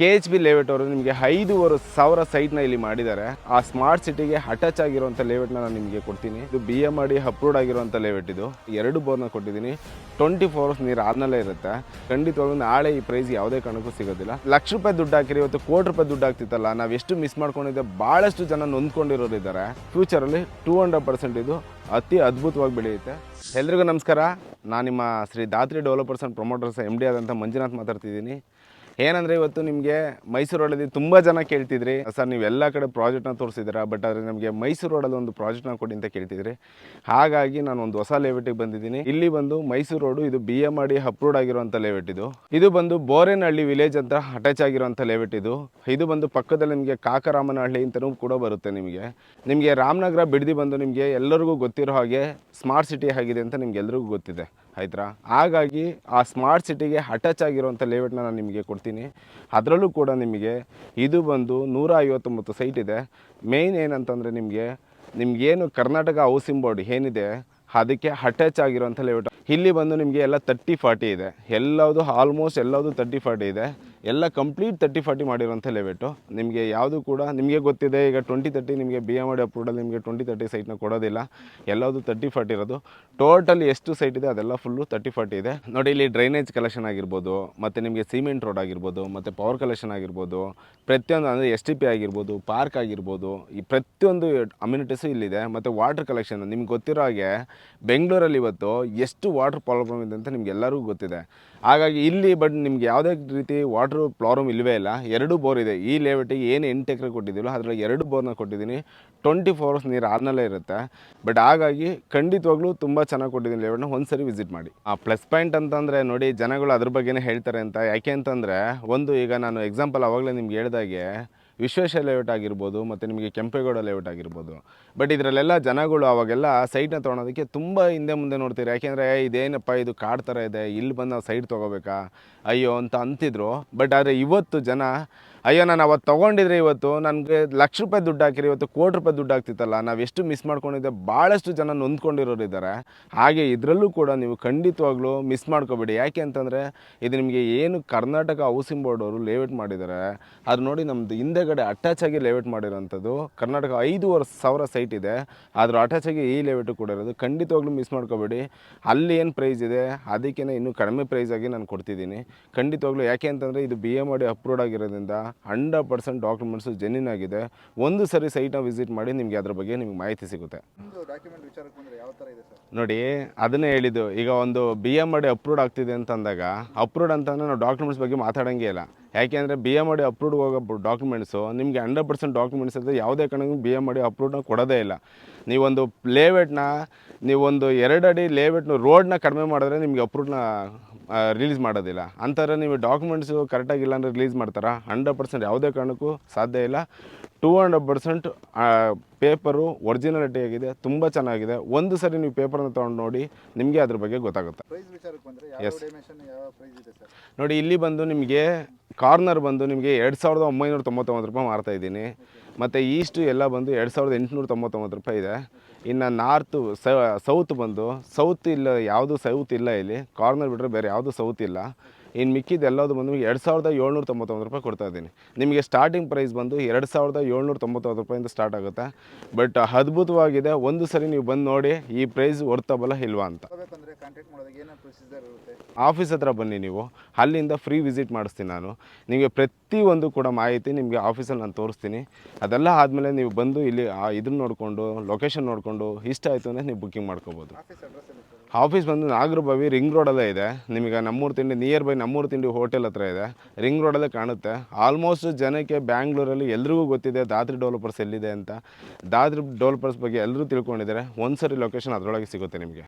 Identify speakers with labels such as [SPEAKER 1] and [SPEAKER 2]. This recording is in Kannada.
[SPEAKER 1] ಕೆ ಎಚ್ ಬಿ ಲೇಔಟ್ ಅವರು ನಿಮಗೆ ಐದೂವರೆ ಸಾವಿರ ಸೈಟ್ನ ಇಲ್ಲಿ ಮಾಡಿದ್ದಾರೆ. ಆ ಸ್ಮಾರ್ಟ್ ಸಿಟಿಗೆ ಅಟ್ಯಾಚ್ ಆಗಿರುವಂಥ ಲೇಔಟ್ನ ನಾನು ನಿಮಗೆ ಕೊಡ್ತೀನಿ. ಇದು B M R D approved ಆಗಿರುವಂಥ ಲೇಔಟ್ ಇದು. ಎರಡು ಬೋರ್ನ ಕೊಟ್ಟಿದ್ದೀನಿ. ಟ್ವೆಂಟಿ ಫೋರ್ ಅವರ್ಸ್ ನೀರು ಆದ್ಮೇಲೆ ಇರುತ್ತೆ. ಖಂಡಿತವಾಗ್ಲೂ ನಾಳೆ ಈ ಪ್ರೈಸ್ ಯಾವುದೇ ಕಾರಣಕ್ಕೂ ಸಿಗೋದಿಲ್ಲ. ಲಕ್ಷ ರೂಪಾಯಿ ದುಡ್ಡು ಹಾಕಿರಿ, ಇವತ್ತು ಕೋಟಿ ರೂಪಾಯಿ ದುಡ್ಡು ಆಗ್ತಿತ್ತಲ್ಲ ನಾವು ಎಷ್ಟು ಮಿಸ್ ಮಾಡ್ಕೊಂಡಿದ್ದೆ ಭಾಳಷ್ಟು ಜನ ನೊಂದ್ಕೊಂಡಿರೋರು ಇದ್ದಾರೆ. ಫ್ಯೂಚರಲ್ಲಿ ಟೂ ಹಂಡ್ರೆಡ್ ಪರ್ಸೆಂಟ್ ಇದು ಅತಿ ಅದ್ಭುತವಾಗಿ ಬೆಳೆಯುತ್ತೆ. ಎಲ್ರಿಗೂ ನಮಸ್ಕಾರ. ನಾನು ನಿಮ್ಮ Shri Dhatri developers and promoters M D ಆದಂಥ ಮಂಜುನಾಥ್ ಮಾತಾಡ್ತಿದ್ದೀನಿ. ಏನಂದರೆ ಇವತ್ತು ನಿಮಗೆ ಮೈಸೂರು ರೋಡಲ್ಲಿ ತುಂಬ ಜನ ಕೇಳ್ತಿದ್ರಿ. ಸರ್, ನೀವು ಎಲ್ಲ ಕಡೆ ಪ್ರಾಜೆಕ್ಟ್ನ ತೋರಿಸಿದ್ದೀರಾ ಬಟ್ ಆದರೆ ನಮಗೆ ಮೈಸೂರು ರೋಡಲ್ಲಿ ಒಂದು ಪ್ರಾಜೆಕ್ಟ್ನ ಕೊಡಿ ಅಂತ ಕೇಳ್ತಿದ್ರಿ. ಹಾಗಾಗಿ ನಾನು ಒಂದು ಹೊಸ ಲೇಔಟಿಗೆ ಬಂದಿದ್ದೀನಿ. ಇಲ್ಲಿ ಬಂದು ಮೈಸೂರು ರೋಡು, ಇದು B M R D approved ಆಗಿರುವಂಥ ಲೇಔಟ್ ಇದು. ಇದು ಬಂದು ಬೋರೇನಹಳ್ಳಿ ವಿಲೇಜ್ ಅಂತ ಅಟ್ಯಾಚ್ ಆಗಿರುವಂಥ ಲೇಔಟ್ ಇದು. ಇದು ಬಂದು ಪಕ್ಕದಲ್ಲಿ ನಿಮಗೆ ಕಾಕರಾಮನಹಳ್ಳಿ ಅಂತಲೂ ಕೂಡ ಬರುತ್ತೆ ನಿಮಗೆ. ನಿಮಗೆ ರಾಮನಗರ ಬಿಡದಿ ಬಂದು ನಿಮಗೆ ಎಲ್ಲರಿಗೂ ಗೊತ್ತಿರೋ ಹಾಗೆ ಸ್ಮಾರ್ಟ್ ಸಿಟಿ ಆಗಿದೆ ಅಂತ ನಿಮ್ಗೆ ಎಲ್ಲರಿಗೂ ಗೊತ್ತಿದೆ. ಆಯ್ತಾ ಹಾಗಾಗಿ ಆ ಸ್ಮಾರ್ಟ್ ಸಿಟಿಗೆ ಅಟ್ಯಾಚ್ ಆಗಿರುವಂಥ ಲೇಔಟ್ನ ನಾನು ನಿಮಗೆ ಕೊಡ್ತೀನಿ. ಅದರಲ್ಲೂ ಕೂಡ ನಿಮಗೆ ಇದು ಬಂದು ನೂರ ಐವತ್ತೊಂಬತ್ತು ಸೈಟ್ ಇದೆ. ಮೇಯ್ನ್ ಏನಂತಂದರೆ ನಿಮಗೆ, ನಿಮಗೇನು ಕರ್ನಾಟಕ ಹೌಸಿಂಗ್ ಬೋರ್ಡ್ ಏನಿದೆ, ಅದಕ್ಕೆ ಅಟ್ಯಾಚ್ ಆಗಿರುವಂಥ ಲೇಔಟ್ ಇಲ್ಲಿ ಬಂದು ನಿಮಗೆ ಎಲ್ಲ ತರ್ಟಿ ಫಾರ್ಟಿ ಇದೆ. ಎಲ್ಲವುದು ಆಲ್ಮೋಸ್ಟ್ ಎಲ್ಲವುದು ತರ್ಟಿ ಫಾರ್ಟಿ ಇದೆ. ಎಲ್ಲ ಕಂಪ್ಲೀಟ್ ತರ್ಟಿ ಫಾರ್ಟಿ ಮಾಡಿರೋಂಥ ಲೆವೆಟು ನಿಮಗೆ ಯಾವುದು ಕೂಡ, ನಿಮಗೆ ಗೊತ್ತಿದೆ, ಈಗ ಟ್ವೆಂಟಿ ತರ್ಟಿ ನಿಮಗೆ ಬಿ ಎಂ ಡಿ ಅಪ್ರೂವಲ್ಲಿ ನಿಮಗೆ ಟ್ವೆಂಟಿ ತರ್ಟಿ ಸೈಟ್ನ ಕೊಡೋದಿಲ್ಲ. ಎಲ್ಲದು ತರ್ಟಿ ಫಾರ್ಟಿ ಇರೋದು. ಟೋಟಲ್ ಎಷ್ಟು ಸೈಟ್ ಇದೆ, ಅದೆಲ್ಲ ಫುಲ್ಲು ತರ್ಟಿ ಫಾರ್ಟಿ ಇದೆ. ನೋಡಿ, ಇಲ್ಲಿ ಡ್ರೈನೇಜ್ ಕಲೆಕ್ಷನ್ ಆಗಿರ್ಬೋದು, ಮತ್ತು ನಿಮಗೆ ಸಿಮೆಂಟ್ ರೋಡ್ ಆಗಿರ್ಬೋದು, ಮತ್ತು ಪವರ್ ಕಲೆಕ್ಷನ್ ಆಗಿರ್ಬೋದು, ಪ್ರತಿಯೊಂದು ಅಂದರೆ ಎಸ್ ಟಿ ಪಿ ಆಗಿರ್ಬೋದು ಪಾರ್ಕ್ ಆಗಿರ್ಬೋದು, ಈ ಪ್ರತಿಯೊಂದು ಅಮ್ಯುನಿಟೀಸು ಇಲ್ಲಿದೆ. ಮತ್ತು ವಾಟರ್ ಕಲೆಕ್ಷನ್ ನಿಮ್ಗೆ ಗೊತ್ತಿರೋ ಹಾಗೆ ಬೆಂಗಳೂರಲ್ಲಿ ಇವತ್ತು ಎಷ್ಟು ವಾಟರ್ ಪ್ರಾಬ್ಲಮ್ ಇದೆ ಅಂತ ನಿಮ್ಗೆ ಎಲ್ಲರಿಗೂ ಗೊತ್ತಿದೆ. ಹಾಗಾಗಿ ಇಲ್ಲಿ ಬಟ್ ನಿಮ್ಗೆ ಯಾವುದೇ ರೀತಿ ವಾಟರ್ ಪ್ರಾಬ್ಲಮ್ ಇಲ್ಲವೇ ಇಲ್ಲ. ಎರಡು ಬೋರ್ ಇದೆ. ಈ ಲೇಔಟಿಗೆ ಏನು ಎಂಟು ಎಕರೆ ಕೊಟ್ಟಿದ್ದೀವಿ ಅದರಲ್ಲಿ ಎರಡು ಬೋರ್ನ ಕೊಟ್ಟಿದ್ದೀನಿ. ಟ್ವೆಂಟಿ ಫೋರ್ ಅವರ್ಸ್ ನೀರು ಆರ್ನಲ್ಲೇ ಇರುತ್ತೆ. ಬಟ್ ಹಾಗಾಗಿ ಖಂಡಿತವಾಗ್ಲೂ ತುಂಬ ಚೆನ್ನಾಗಿ ಕೊಟ್ಟಿದ್ದೀನಿ ಲೇಔಟ್ನ ಒಂದು ಸರಿ ವಿಸಿಟ್ ಮಾಡಿ. ಆ ಪ್ಲಸ್ ಪಾಯಿಂಟ್ ಅಂತಂದರೆ ನೋಡಿ, ಜನಗಳು ಅದ್ರ ಬಗ್ಗೆನೇ ಹೇಳ್ತಾರೆ ಅಂತ. ಯಾಕೆ ಅಂತಂದರೆ, ಒಂದು ಈಗ ನಾನು ಎಕ್ಸಾಂಪಲ್ ಆವಾಗಲೇ ನಿಮ್ಗೆ ಹೇಳ್ದಾಗೆ ವಿಶ್ವೇಶ್ವರ ಲೇಔಟ್ ಆಗಿರ್ಬೋದು ಮತ್ತು ನಿಮಗೆ ಕೆಂಪೇಗೌಡ ಲೇಔಟ್ ಆಗಿರ್ಬೋದು. ಬಟ್ ಇದರಲ್ಲೆಲ್ಲ ಜನಗಳು ಅವಾಗೆಲ್ಲ ಸೈಟ್ನ ತೊಗೊಳೋದಕ್ಕೆ ತುಂಬ ಹಿಂದೆ ಮುಂದೆ ನೋಡ್ತೀರಿ ಯಾಕೆಂದರೆ ಇದೇನಪ್ಪ ಇದು ಕಾಡ್ ಥರ ಇದೆ, ಇಲ್ಲಿ ಬಂದು ನಾವು ಸೈಟ್ ತೊಗೋಬೇಕಾ? ಅಯ್ಯೋ, ಅಂತ ಅಂತಿದ್ರು. ಬಟ್ ಆದರೆ ಇವತ್ತು ಜನ ಅಯ್ಯೋ, ನಾನು ಅವತ್ತು ತೊಗೊಂಡಿದ್ರೆ ಇವತ್ತು ನನಗೆ ಲಕ್ಷ ರೂಪಾಯಿ ದುಡ್ಡು ಹಾಕಿರಿ, ಇವತ್ತು ಕೋಟಿ ರೂಪಾಯಿ ದುಡ್ಡು ಆಗ್ತಿತ್ತಲ್ಲ, ನಾವು ಎಷ್ಟು ಮಿಸ್ ಮಾಡ್ಕೊಂಡಿದ್ದೆ ಭಾಳಷ್ಟು ಜನ ನೊಂದ್ಕೊಂಡಿರೋರು ಇದ್ದಾರೆ ಹಾಗೆ ಇದರಲ್ಲೂ ಕೂಡ ನೀವು ಖಂಡಿತವಾಗ್ಲೂ ಮಿಸ್ ಮಾಡ್ಕೋಬೇಡಿ. ಯಾಕೆ ಅಂತಂದರೆ, ಇದು ನಿಮಗೆ ಏನು ಕರ್ನಾಟಕ ಹೌಸಿಂಗ್ ಬೋರ್ಡ್ ಅವರು ಲೇಔಟ್ ಮಾಡಿದ್ದಾರೆ ಅದು ನೋಡಿ ನಮ್ಮದು ಹಿಂದೆಗಡೆ ಅಟ್ಯಾಚ್ ಆಗಿ ಲೇಔಟ್ ಮಾಡಿರೋಂಥದ್ದು. ಕರ್ನಾಟಕ ಐದೂವರೆ ಸಾವಿರ ಸೈಟ್ ಇದೆ, ಆದರೂ ಅಟ್ಯಾಚ್ ಆಗಿ ಈ ಲೇಔಟು ಕೂಡ ಇರೋದು. ಖಂಡಿತವಾಗ್ಲೂ ಮಿಸ್ ಮಾಡ್ಕೋಬೇಡಿ. ಅಲ್ಲಿ ಏನು ಪ್ರೈಸ್ ಇದೆ ಅದಕ್ಕೇ ಇನ್ನೂ ಕಡಿಮೆ ಪ್ರೈಸ್ ನಾನು ಕೊಡ್ತಿದ್ದೀನಿ. ಖಂಡಿತವಾಗ್ಲೂ ಯಾಕೆ ಅಂತಂದರೆ, ಇದು ಬಿ ಎಂ ಮಾಡಿ ಅಪ್ರೂವ್ಡ್ ಆಗಿರೋದ್ರಿಂದ ಹಂಡ್ರೆಡ್ ಪರ್ಸೆಂಟ್ ಡಾಕ್ಯುಮೆಂಟ್ಸು ಜೆನ್ಯೂನ್ ಆಗಿದೆ. ಒಂದು ಸರಿ ಸೈಟ್ನ ವಿಸಿಟ್ ಮಾಡಿ ನಿಮಗೆ ಅದ್ರ ಬಗ್ಗೆ ನಿಮ್ಗೆ ಮಾಹಿತಿ ಸಿಗುತ್ತೆ. ನೋಡಿ ಅದನ್ನೇ ಹೇಳಿದ್ದು ಈಗ ಒಂದು ಬಿ ಎಂ ಮಾಡಿ ಅಪ್ರೂವ್ಡ್ ಆಗ್ತಿದೆ ಅಂತಂದಾಗ ಅಪ್ರೂವ್ಡ್ ಅಂತಂದ್ರೆ ನಾವು ಡಾಕ್ಯುಮೆಂಟ್ಸ್ ಬಗ್ಗೆ ಮಾತಾಡೋಂಗೇ ಇಲ್ಲ. ಯಾಕೆಂದರೆ ಬಿ ಎಂ ಡಿ ಅಪ್ರೂವ್ಡ್ ಹೋಗೋ ಡಾಕ್ಯುಮೆಂಟ್ಸು ನಿಮಗೆ ಹಂಡ್ರೆಡ್ ಪರ್ಸೆಂಟ್ ಡಾಕ್ಯುಮೆಂಟ್ಸ್ ಇದ್ದರೆ ಯಾವುದೇ ಕಾರಣಕ್ಕೂ ಬಿ ಎಂ ಡಿ ಅಪ್ರೂವ್ಡ್ನ ಕೊಡೋದೇ ಇಲ್ಲ. ನೀವೊಂದು ಲೇಔಟ್ನ ನೀವೊಂದು ಎರಡು ಅಡಿ ಲೇಔಟ್ನ ರೋಡ್ನ ಕಡಿಮೆ ಮಾಡಿದ್ರೆ ನಿಮಗೆ ಅಪ್ರೂವ್ಡ್ನ ರಿಲೀಸ್ ಮಾಡೋದಿಲ್ಲ. ಅಂತಾರೆ ನೀವು ಡಾಕ್ಯುಮೆಂಟ್ಸು ಕರೆಕ್ಟಾಗಿಲ್ಲ ಅಂದರೆ ರಿಲೀಸ್ ಮಾಡ್ತಾರಾ? ಹಂಡ್ರೆಡ್ ಪರ್ಸೆಂಟ್ ಯಾವುದೇ ಕಾರಣಕ್ಕೂ ಸಾಧ್ಯ ಇಲ್ಲ. Two hundred percent paper originality ಆಗಿದೆ ತುಂಬ ಚೆನ್ನಾಗಿದೆ. ಒಂದು ಸರಿ ನೀವು ಪೇಪರನ್ನು ತೊಗೊಂಡು ನೋಡಿ ನಿಮಗೆ ಅದ್ರ ಬಗ್ಗೆ ಗೊತ್ತಾಗುತ್ತೆ.
[SPEAKER 2] ಎಸ್
[SPEAKER 1] ನೋಡಿ ಇಲ್ಲಿ ಬಂದು ನಿಮಗೆ ಕಾರ್ನರ್ ಬಂದು ನಿಮಗೆ ಎರಡು ಸಾವಿರದ ಒಂಬೈನೂರ ತೊಂಬತ್ತೊಂಬತ್ತು ರೂಪಾಯಿ ಮಾರ್ತಾ ಇದ್ದೀನಿ. ಮತ್ತು ಈಸ್ಟು ಎಲ್ಲ ಬಂದು ಎರಡು ಸಾವಿರದ ಎಂಟುನೂರ ತೊಂಬತ್ತೊಂಬತ್ತು ರೂಪಾಯಿ ಇದೆ. ಇನ್ನು ನಾರ್ತು ಸೌತ್ ಬಂದು ಸೌತ್ ಇಲ್ಲ, ಯಾವುದು ಸೌತ್ ಇಲ್ಲ ಇಲ್ಲಿ. ಕಾರ್ನರ್ ಬಿಟ್ಟರೆ ಬೇರೆ ಯಾವುದು ಸೌತ್ ಇಲ್ಲ. ಇನ್ನು ಮಿಕ್ಕಿದ ಎಲ್ಲದು ಬಂದು ಎರಡು ಸಾವಿರದ ಏಳ್ನೂರ ತೊಂಬತ್ತೊಂದು ರೂಪಾಯಿ ಕೊಡ್ತಾ ಇದ್ದೀನಿ. ನಿಮಗೆ ಸ್ಟಾರ್ಟಿಂಗ್ ಪ್ರೈಸ್ ಬಂದು ಎರಡು ಸಾವಿರದ ಏಳ್ನೂರ ತೊಂಬತ್ತೊಂದು ರೂಪಾಯಿಂದ ಸ್ಟಾರ್ಟ್ ಆಗುತ್ತೆ. ಬಟ್ ಅದ್ಭುತವಾಗಿದೆ ಒಂದು ಸರಿ ನೀವು ಬಂದು ನೋಡಿ ಈ ಪ್ರೈಸ್ ಒರ್ತಬಲ್ಲ ಇಲ್ವಾ ಅಂತ. ಆಫೀಸ್ ಹತ್ರ ಬನ್ನಿ ನೀವು. ಅಲ್ಲಿಂದ ಫ್ರೀ ವಿಸಿಟ್ ಮಾಡಿಸ್ತೀನಿ ನಾನು. ನಿಮಗೆ ಪ್ರತಿಯೊಂದು ಕೂಡ ಮಾಹಿತಿ ನಿಮಗೆ ಆಫೀಸಲ್ಲಿ ನಾನು ತೋರಿಸ್ತೀನಿ. ಅದೆಲ್ಲ ಆದಮೇಲೆ ನೀವು ಬಂದು ಇಲ್ಲಿ ಇದನ್ನ ನೋಡಿಕೊಂಡು ಲೊಕೇಶನ್ ನೋಡಿಕೊಂಡು ಇಷ್ಟ ಆಯಿತು ಅಂದರೆ ನೀವು ಬುಕ್ಕಿಂಗ್ ಮಾಡ್ಕೋಬೋದು.
[SPEAKER 2] ಆಫೀಸ್
[SPEAKER 1] ಬಂದು ನಾಗರಬಾವಿ ರಿಂಗ್ ರೋಡಲ್ಲೇ ಇದೆ. ನಿಮಗೆ ನಮ್ಮೂರು ತಿಂಡಿ ನಿಯರ್ ಬೈ ನಮ್ಮೂರು ತಿಂಡಿ ಹೋಟೆಲ್ ಹತ್ರ ಇದೆ. ರಿಂಗ್ ರೋಡಲ್ಲೇ ಕಾಣುತ್ತೆ. ಆಲ್ಮೋಸ್ಟ್ ಜನಕ್ಕೆ ಬ್ಯಾಂಗ್ಳೂರಲ್ಲಿ ಎಲ್ರಿಗೂ ಗೊತ್ತಿದೆ ದಾದ್ರಿ ಡೆವಲಪರ್ಸ್ ಎಲ್ಲಿದೆ ಅಂತ. ದಾದ್ರಿ ಡೆವಲಪರ್ಸ್ ಬಗ್ಗೆ ಎಲ್ಲರೂ ತಿಳ್ಕೊಂಡಿದ್ದಾರೆ. ಒಂದ್ಸರಿ ಲೊಕೇಶನ್ ಅದರೊಳಗೆ ಸಿಗುತ್ತೆ ನಿಮಗೆ.